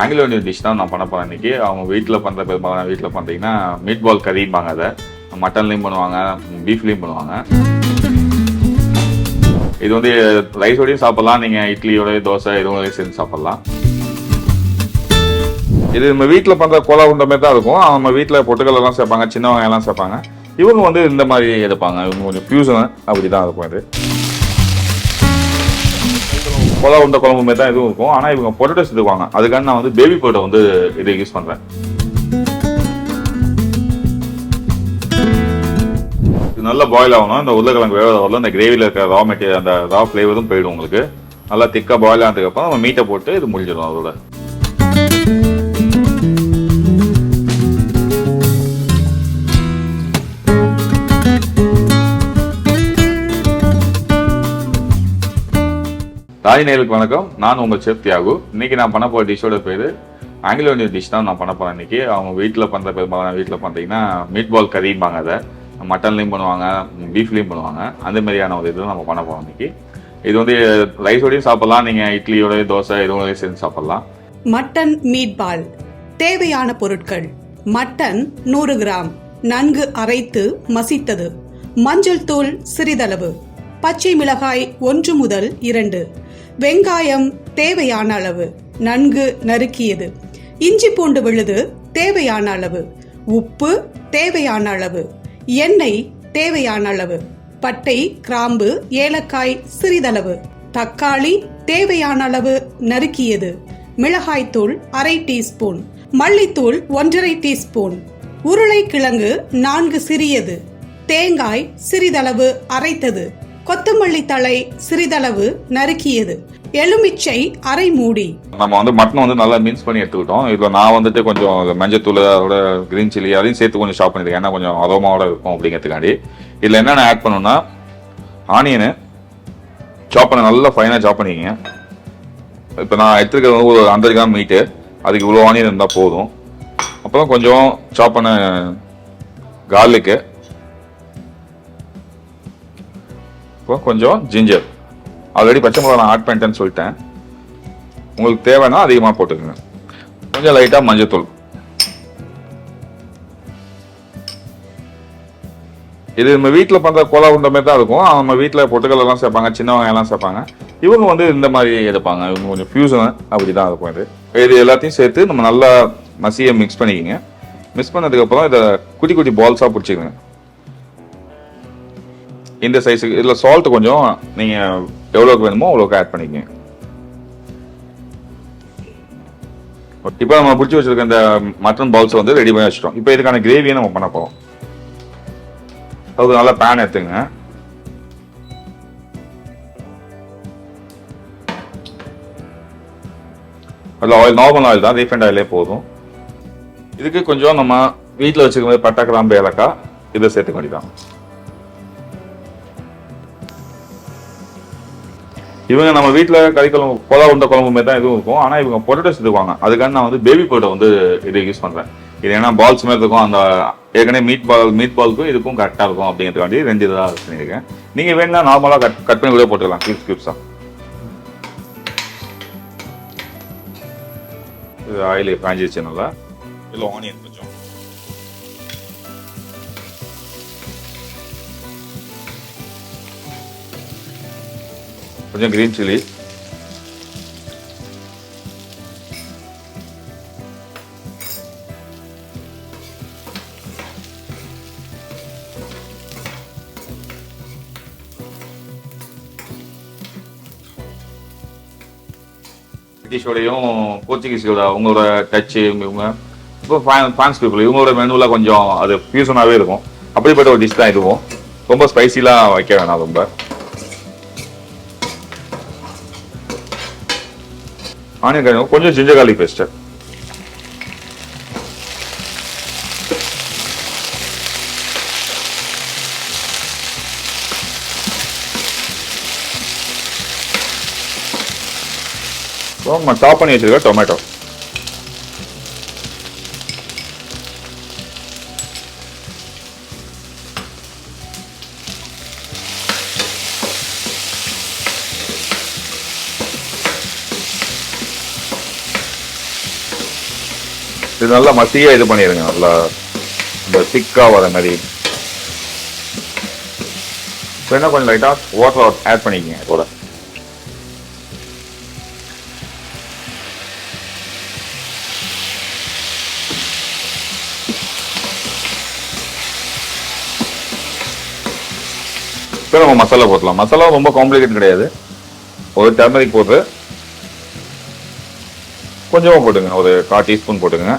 Anglo Indian dish தான் நான் பண்ண போகிறேன் இன்னைக்கு. அவங்க வீட்டில் பண்ணுற பெரும்பாலான வீட்டில் பண்ணுறீங்கன்னா மீட் பால் கறிம்பாங்க அதை. மட்டன்லேயும் பண்ணுவாங்க பீஃப்லேயும் பண்ணுவாங்க. இது வந்து ரைஸோடையும் சாப்பிட்லாம் நீங்கள் இட்லியோட தோசை இதுவும் சேர்ந்து சாப்பிட்லாம். இது நம்ம வீட்டில் பண்ணுற கோலா உண்ட மாதிரி தான் இருக்கும். நம்ம வீட்டில் பொட்டுக்கல் எல்லாம் சேர்ப்பாங்க சின்ன எல்லாம் சேர்ப்பாங்க. இவங்க வந்து இந்த மாதிரி எடுப்பாங்க. இவங்க கொஞ்சம் ஃபியூசன் அப்படி தான் இருக்கும் இது கோலா உண்ட குழம்பு மாதிரி தான் இதுவும் இருக்கும். ஆனால் இவங்க பொட்டேட்டோஸ் எடுக்குவாங்க அதுக்காக நான் வந்து பேபி பொட்டோ வந்து இதை யூஸ் பண்ணுறேன் இது நல்லா பாயில் ஆகணும். இந்த உருளைக்கிழங்கு வேக வரல. இந்த கிரேவியில் இருக்கிற ரா மெட்டீரியல் அந்த ரா ஃப்ளேவரும் போயிடும் உங்களுக்கு. நல்லா திக்காக பாயில் ஆனதுக்கப்புறம் நம்ம மீட்டை போட்டு இது முடிஞ்சிடும் அதோட. தாய் நேருக்கு வணக்கம். நான் உங்கள் செஃப் தியாகு. இன்றைக்கி நான் பண்ண போகிற டிஷ்ஷோட பேர் ஆங்கிலோ இந்தியன் டிஷ் தான் நான் பண்ண போகிறேன் இன்றைக்கி அவங்க வீட்டில் பண்ணுற பெரும்பாலான வீட்டில் பார்த்தீங்கன்னா மீட் பால் கறிம்பாங்க அதை மட்டன்லேயும் பண்ணுவாங்க பீஃப்லேயும் பண்ணுவாங்க. அந்த மாதிரியான ஒரு இது நம்ம பண்ண போகிறோம் இன்றைக்கி இது வந்து ரைஸோடையும் சாப்பிட்லாம். நீங்கள் இட்லியோட தோசை இதுவோட சேர்ந்து சாப்பிட்லாம். மட்டன் மீட் பால் தேவையான பொருட்கள். மட்டன் நூறு கிராம். நன்கு அரைத்து மசித்தது. மஞ்சள் தூள் சிறிதளவு. பச்சை மிளகாய் ஒன்று முதல் இரண்டு. வெங்காயம் தேவையான அளவு நன்கு நறுக்கியது. இஞ்சி பூண்டு விழுது தேவையான அளவு. உப்பு தேவையான அளவு. எண்ணெய் தேவையான அளவு. பட்டை கிராம்பு ஏலக்காய் சிறிதளவு. தக்காளி தேவையான அளவு நறுக்கியது. மிளகாய்த்தூள் அரை டீஸ்பூன். மல்லித்தூள் ஒன்றரை டீஸ்பூன். உருளைக்கிழங்கு நான்கு சிறியது. தேங்காய் சிறிதளவு அரைத்தது. கொத்தமல்லி தழை சிறிதளவு நறுக்கியது. எலுமிச்சை அரை மூடி. நம்ம வந்து மட்டன் வந்து நல்லா மின்ஸ் பண்ணி எடுத்துக்கிட்டோம். இதில் நான் வந்துட்டு கொஞ்சம் மஞ்சத்தூள் அதோட கிரீன் சில்லி அதையும் சேர்த்து கொஞ்சம் ஷாப் பண்ணியிருக்கேன் ஏன்னா கொஞ்சம் அரோமாவோட இருக்கும் அப்படிங்கிறதுக்காண்டி. இதில் என்னென்ன ஆட் பண்ணணும்னா ஆனியனு சாப் பண்ண நல்லா ஃபைனாக சாப் பண்ணிக்கங்க. இப்போ நான் எடுத்துருக்கிறது வந்து ஒரு அஞ்சரை கிராம் மீட்டு அதுக்கு இவ்வளோ ஆனியன் இருந்தால் போதும். அப்புறம் கொஞ்சம் சாப் பண்ண கார்லிக்கு இப்போ கொஞ்சம் ஜிஞ்சர் ஆல்ரெடி பச்சை மிளகா நான் ஆட் பண்ணிட்டேன்னு சொல்லிட்டேன். உங்களுக்கு தேவைன்னா அதிகமாக போட்டுக்கோங்க. கொஞ்சம் லைட்டாக மஞ்சத்தூள். இது நம்ம வீட்டில் பண்ணுற கோலா உண்ட மாதிரி தான் இருக்கும். நம்ம வீட்டில் பொட்டுக்கல் எல்லாம் சேர்ப்பாங்க சின்னவங்க எல்லாம் சேர்ப்பாங்க. இவங்க வந்து இந்த மாதிரி எடுப்பாங்க. இவங்க கொஞ்சம் ஃபியூசன் அப்படி தான் இருக்கும் இது. இது எல்லாத்தையும் சேர்த்து நம்ம நல்லா மசியை மிக்ஸ் பண்ணிக்கிங்க. மிக்ஸ் பண்ணதுக்கப்புறம் இதை குட்டி குட்டி பால்ஸாக பிடிச்சிக்கோங்க. இந்த சைஸுக்கு இதில் சால்ட் கொஞ்சம் நீங்கள் எவ்வளோக்கு வேணுமோ அவ்வளோக்கு ஆட் பண்ணிக்கங்க. இப்போ நம்ம பிடிச்சி வச்சிருக்க இந்த மட்டன் பால்ஸ் வந்து ரெடி பண்ணி வச்சிட்டோம். இப்போ இதுக்கான கிரேவியை நம்ம பண்ண போகிறோம் அதுக்கு நல்லா பேன் எடுத்துங்க. அதில் ஆயில் நார்மல் ஆயில் தான் ரீஃபைண்ட் ஆயிலே போதும். இதுக்கு கொஞ்சம் நம்ம வீட்டில் வச்சுக்கும் போது பட்டை கிராம்பு ஏலக்காய் இதை சேர்த்துக்க வேண்டியதான் இவங்க நம்ம வீட்டில் கறி குழம்பு கோலா உண்ட குழம்பு மாதிரி தான் இதுவும் இருக்கும். ஆனால் இவங்க பொட்டேட்டோஸ் எடுக்குவாங்க அதுக்காக நான் வந்து பேபி பொட்டோ வந்து இதை யூஸ் பண்ணுறேன் இது ஏன்னா பால்ஸ் மாதிரி இருக்கும். அந்த ஏற்கனவே மீட் பால் மீட் பாலுக்கும் இதுக்கும் கரெக்டாக இருக்கும் அப்படிங்கிறதுக்காண்டி ரெண்டு இதாக பண்ணியிருக்கேன். நீங்கள் வேணும்னா நார்மலாக கட் கட் பண்ணி கூட போட்டுக்கலாம். கியூப்ஸ் கியூப்ஸாக இது ஆயில் காஞ்சிருச்சு நல்லா. இதில் ஆனியன் கொஞ்சம் கிரீன் சில்லி பிரிட்டிஷோடையும் போர்ச்சுகீஸோட அவங்களோட டச்சு இவங்க இப்போ ஃப்ரான்ஸ் பீப்புள் இவங்களோட மெனுவில் கொஞ்சம் அது ஃபியூசனாகவே இருக்கும். அப்படிப்பட்ட ஒரு டிஷ் தான் இதுவும். ரொம்ப ஸ்பைசிலாம் வைக்க வேணாம் ரொம்ப. ஆனியன் கறி கொஞ்சம் ஜிஞ்சர் garlic பேஸ்ட் நம்ம டாப் பண்ணி வச்சிருக்க டொமேட்டோ இது நல்லா மசியா இது பண்ணிடுங்க நல்லா இந்த திக்காக வர மாதிரி. என்ன கொஞ்சம் லைட்டாக வாட்டர் ஆட் பண்ணிக்கோங்க இதோட இப்போ நம்ம மசாலா போட்டலாம். மசாலா ரொம்ப காம்ப்ளிகேட் கிடையாது. ஒரு டர்மரிக் போட்டு கொஞ்சமாக போட்டுங்க ஒரு கால் டீஸ்பூன் போட்டுங்க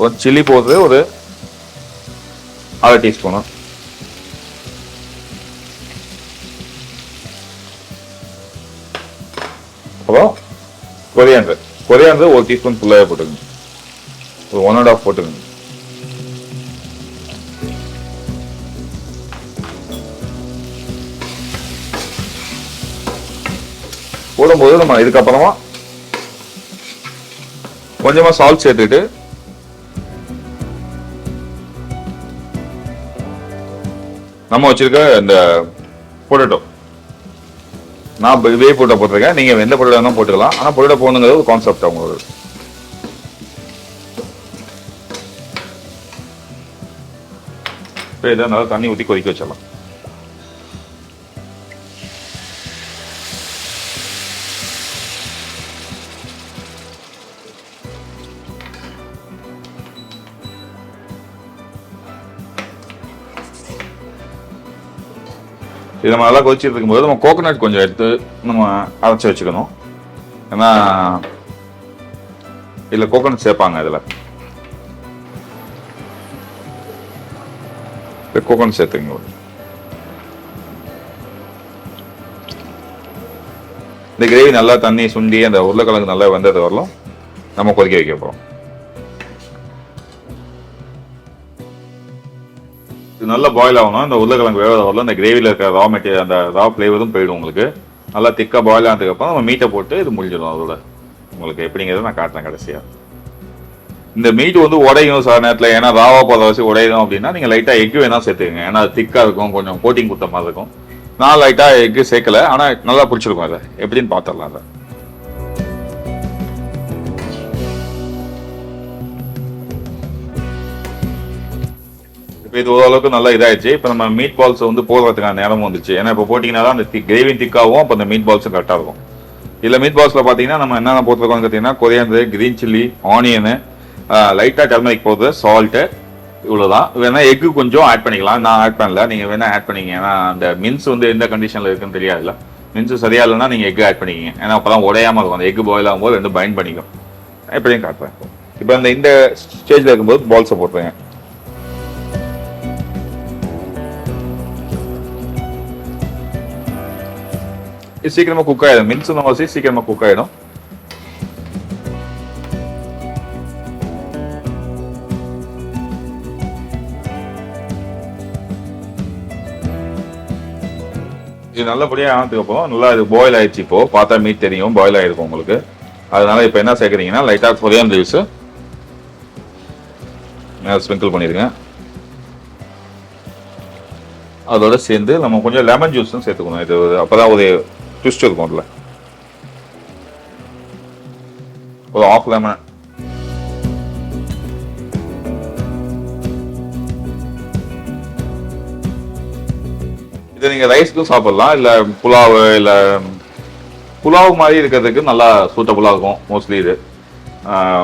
ஒரு சில்லி போடுறது ஒரு அரை டீஸ்பூனு அப்புறம் கொரியாண்டர் கொரியாண்டர் ஒரு டீஸ்பூன் ஃபுல்லாகவே போட்டுக்கோங்க ஒரு ஒன் அண்ட் ஆஃப் போட்டுக்கோங்க போடும்போது நம்ம இதுக்கப்புறமா கொஞ்சமா சால்ட் சேர்த்துட்டு நம்ம வச்சிருக்க இந்த பொட்டேட்டோ நான் வே போட்டோ போட்டிருக்கேன். நீங்க எந்த பொட்டேட்டோ வேணாலும் போட்டுக்கலாம். ஆனா பொட்டேட்டோ போகணுங்கிறது ஒரு கான்செப்ட் அவங்களோட இப்போ இதை நல்லா தண்ணி ஊற்றி கொதிக்க வச்சிடலாம். இது நம்ம நல்லா கொதிச்சிட்டு இருக்கும்போது நம்ம கோகோனட் கொஞ்சம் எடுத்து நம்ம அரைச்சி வச்சுக்கணும். ஏன்னா இதில் கோகோனட் சேர்ப்பாங்க இதில். கோகோனட் சேர்த்துங்க இந்த கிரேவி நல்லா தண்ணி சுண்டி அந்த உருளைக்கிழங்கு நல்லா வெந்தது வரலாம் நம்ம கொதிக்க வைக்க போகிறோம் இது நல்லா பாயில் ஆகணும். இந்த உருளைக்கிழங்கு வேக வரல இந்த கிரேவியில் இருக்க ரா மெட்டீரியல் அந்த ரா ஃப்ளேவரும் போயிடும் உங்களுக்கு. நல்லா திக்காக பாயில் ஆனதுக்கப்புறம் நம்ம மீட்டை போட்டு இது முடிஞ்சிடும் அதோட உங்களுக்கு எப்படிங்கிறத நான் காட்டுறேன் கடைசியாக இந்த மீட் வந்து உடையும் சில நேரத்தில். ஏன்னா ராவா போகிற வச்சு உடையும் அப்படின்னா நீங்கள் லைட்டாக எக் வேணால் சேர்த்துக்கங்க. ஏன்னா அது திக்காக இருக்கும் கொஞ்சம் கோட்டிங் கொடுத்த மாதிரி இருக்கும். நான் லைட்டாக எக்கு சேர்க்கல ஆனால் நல்லா பிடிச்சிருக்கும் அதை. எப்படின்னு பார்த்துடலாம் அதை. இது ஓரளவுக்கு நல்லா இதாயிடுச்சு. இப்போ நம்ம மீட் பால்ஸ் வந்து போடுறதுக்கான நேரமும் வந்துச்சு. ஏன்னா இப்போ போட்டிங்கன்னா தான் அந்த கிரேவி திக்காகவும் அப்போ அந்த மீட் பால்ஸும் கரெக்டாக இருக்கும். இதில் மீட் பால்ஸில் பார்த்தீங்கன்னா நம்ம என்னென்ன போட்டிருக்கோம்னு பார்த்தீங்கன்னா கொரியாந்தர் கிரீன் சில்லி ஆனியனு லைட்டாக டர்மரிக் போடுறது சால்ட்டு இவ்வளோதான் வேணா எக்கு கொஞ்சம் ஆட் பண்ணிக்கலாம். நான் ஆட் பண்ணல. நீங்கள் வேணா ஆட் பண்ணிங்க ஏன்னா அந்த மின்ஸ் வந்து எந்த கண்டிஷனில் இருக்குன்னு தெரியாதுல்ல. மின்ஸ் சரியா இல்லைன்னா நீங்கள் எக்கு ஆட் பண்ணிக்கிங்க. ஏன்னா அப்போ தான் உடையாமல் இருக்கும். அந்த எக்கு பாயில் ஆகும்போது ரெண்டும் பைண்ட் பண்ணிக்கும். எப்படியும் காட்டுறேன். இப்போ அந்த இந்த ஸ்டேஜில் இருக்கும்போது பால்ஸை போட்டுருங்க. இது சீக்கிரமா குக் ஆயிடும் மின்ஸ் வாசி சீக்கிரமா குக் ஆயிடும் இது நல்லபடியா ஆனதுக்கு அப்புறம் நல்லா இது பாயில் ஆயிடுச்சு இப்போ பார்த்தா மீட் தெரியும் பாயில் ஆயிருக்கும் உங்களுக்கு அதனால இப்போ என்ன சேர்க்குறீங்கன்னா லைட்டாக கொரியான் லீவ்ஸ் மேலே ஸ்ப்ரிங்கிள் பண்ணிடுங்க அதோட சேர்ந்து நம்ம கொஞ்சம் லெமன் ஜூஸும் சேர்த்துக்கணும் இது அப்போதான் அப்பதான் ஒரு ட்விஸ்ட் இருக்கும் அதில் ஒரு ஆஃப் லெமன் இதை நீங்கள் ரைஸ்க்கும் சாப்பிடலாம் இல்லை புலாவ் இல்லை புலாவ் மாதிரி இருக்கிறதுக்கு நல்லா சூட்டபுளாக இருக்கும் மோஸ்ட்லி இது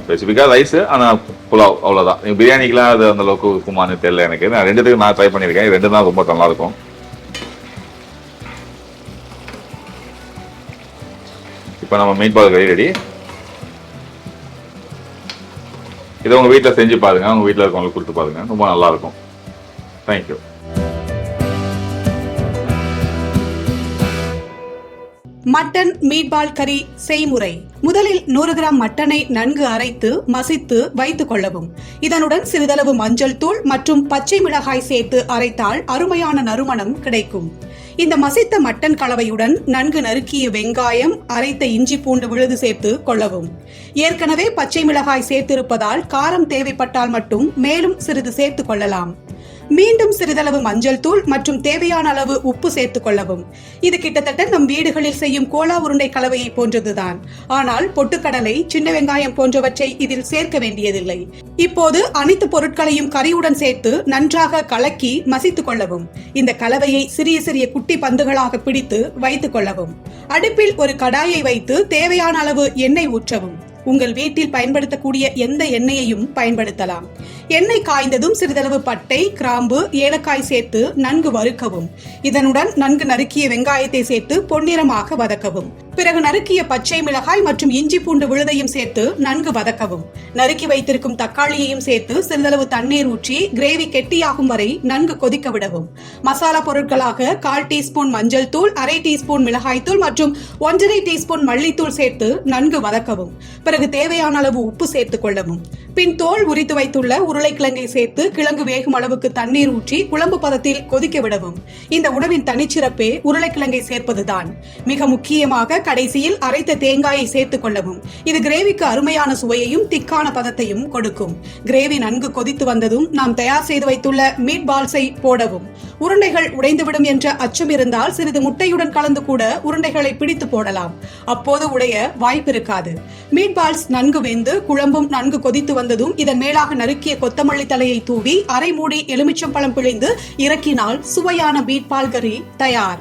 ஸ்பெசிஃபிக்காக ரைஸ் ஆனால் புலாவ் அவ்வளோதான் நீங்கள் பிரியாணிக்கெலாம் அது அந்தளவுக்கு இருக்குமான்னு தெரியல எனக்கு நான் ரெண்டுத்துக்கு நான் ட்ரை பண்ணியிருக்கேன் ரெண்டு தான் ரொம்ப நல்லாயிருக்கும் இப்போ நம்ம மீட் பால் கறி ரெடி இதை உங்கள் வீட்டில் செஞ்சு பாருங்க. உங்கள் வீட்டில் இருக்கவங்களுக்கு கொடுத்து பாருங்க. ரொம்ப நல்லாயிருக்கும். தேங்க்யூ மட்டன் மீட்பால் கறி செய்முறை. முதலில் நூறு கிராம் மட்டனை நன்கு அரைத்து மசித்து வைத்துக் கொள்ளவும். இதனுடன் சிறிதளவு மஞ்சள் தூள் மற்றும் பச்சை மிளகாய் சேர்த்து அரைத்தால் அருமையான நறுமணம் கிடைக்கும். இந்த மசித்த மட்டன் கலவையுடன் நன்கு நறுக்கிய வெங்காயம் அரைத்த இஞ்சி பூண்டு விழுது சேர்த்து கொள்ளவும். ஏற்கனவே பச்சை மிளகாய் சேர்த்திருப்பதால் காரம் தேவைப்பட்டால் மட்டும் மேலும் சிறிது சேர்த்து கொள்ளலாம். மீண்டும் சிறிதளவு மஞ்சள் தூள் மற்றும் தேவையான அளவு உப்பு சேர்த்துக் கொள்ளவும். இது கிட்டத்தட்ட நம் வீடுகளில் செய்யும் கோலா உருண்டை கலவையை போன்றதுதான். ஆனால் பொட்டுக்கடலை சின்ன வெங்காயம் போன்றவற்றை இதில் சேர்க்க வேண்டியதில்லை. இப்போது அனைத்து பொருட்களையும் கறியுடன் சேர்த்து நன்றாக கலக்கி மசித்துக் கொள்ளவும். இந்த கலவையை சிறிய சிறிய குட்டி பந்துகளாக பிடித்து வைத்துக் கொள்ளவும். அடுப்பில் ஒரு கடாயை வைத்து தேவையான அளவு எண்ணெய் ஊற்றவும். உங்கள் வீட்டில் பயன்படுத்தக்கூடிய எந்த எண்ணெயையும் பயன்படுத்தலாம். எண்ணெய் காய்ந்ததும் சிறிதளவு பட்டை கிராம்பு ஏலக்காய் சேர்த்து நன்கு வறுக்கவும். இதனுடன் நன்கு நறுக்கிய வெங்காயத்தை சேர்த்து பொன்னிறமாக வதக்கவும். பிறகு நறுக்கிய பச்சை மிளகாய் மற்றும் இஞ்சி பூண்டு விழுதையும் சேர்த்து நன்கு வதக்கவும். நறுக்கி வைத்திருக்கும் தக்காளியையும் சேர்த்து சிறிதளவு தண்ணீர் ஊற்றி கிரேவி கெட்டியாகும் வரை நன்கு கொதிக்க விடவும். மசாலா பொருட்களாக கால் டீஸ்பூன் மஞ்சள் தூள் அரை டீஸ்பூன் மிளகாய் தூள் மற்றும் ஒன்றரை டீஸ்பூன் மல்லித்தூள் சேர்த்து நன்கு வதக்கவும். பிறகு தேவையான அளவு உப்பு சேர்த்துக் கொள்ளவும். பின் தோல் உரித்து வைத்துள்ள உருளைக்கிழங்கை சேர்த்து கிழங்கு வேகும் அளவுக்கு தண்ணீர் ஊற்றி குழம்பு பதத்தில் கொதிக்க விடவும். இந்த உணவின் தனிச்சிறப்பே உருளைக்கிழங்கை சேர்ப்பதுதான். மிக முக்கியமாக கடைசியில் அரைத்த தேங்காயை சேர்த்துக் கொள்ளவும். இது கிரேவிக்கு அருமையான சுவையையும் திக்கான பதத்தையும் கொடுக்கும். கிரேவி நன்கு கொதித்து வந்ததும் நாம் தயார் செய்து வைத்துள்ள மீட் பால்ஸை போடவும். உருண்டைகள் உடைந்துவிடும் என்ற அச்சம் இருந்தால் சிறிது முட்டையுடன் கலந்து கூட உருண்டைகளை பிடித்து போடலாம். அப்போது உடைய வாய்ப்பு இருக்காது. மீட் பால்ஸ் நன்கு வெந்து குழம்பும் நன்கு கொதித்து வந்ததும் இதன் மேலாக நறுக்கிய கொத்தமல்லி தலையை தூவி அரை மூடி எலுமிச்சம்பழம் பிழிந்து இறக்கினால் சுவையான மீட் பால் கறி தயார்.